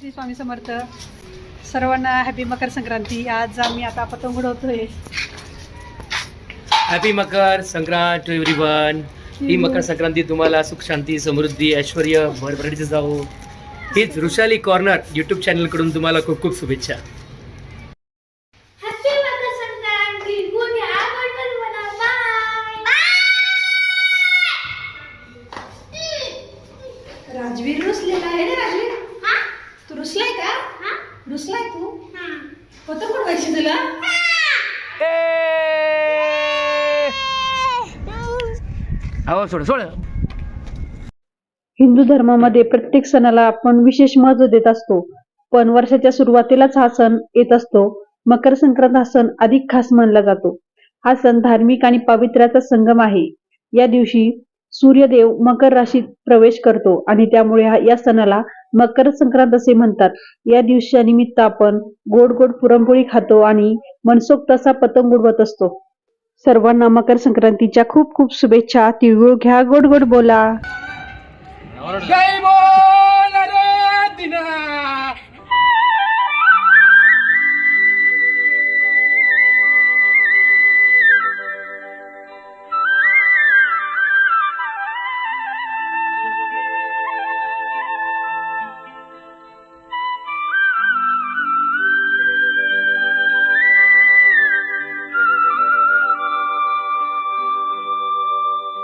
श्री स्वामी समर्थ. सर्वांना हॅपी मकर संक्रांती. आज आम्ही आता पतंग उडवतोय. Happy Makar Sankrant to everyone ही मकर संक्रांती तुम्हाला सुख शांती समृद्धी ऐश्वर भरभराटीचं जाऊ हीच ऋषाली कॉर्नर युट्यूब चॅनलकडून तुम्हाला खूप खूप शुभेच्छा. Happy Makar Sankranti. Good happy bye. Rajveer रुसलेला आहे रे राजवीर. रुसलाय का? हा? रुसलाय तू? हा. पतंग उडवायची तुला? हो. सोड सोड. हिंदू धर्मामध्ये प्रत्येक सणाला आपण विशेष महत्त्व देत असतो. पण वर्षाच्या सुरुवातीलाच हा सण येत असतो. मकर संक्रांत हा सण अधिक खास मानला जातो. हा सण धार्मिक आणि पावित्र्याचा संगम आहे. या दिवशी सूर्यदेव मकर राशीत प्रवेश करतो आणि त्यामुळे हा- या सणाला मकर संक्रांत असे म्हणतात. या दिवशी निमित्त आपण गोड गोड पुरणपोळी खातो आणि मनसोक्त असा पतंग उडवत असतो. सर्वांना मकर संक्रांतीच्या खूप खूप शुभेच्छा. तिळगुळ घ्या गोड गोड बोला. दिना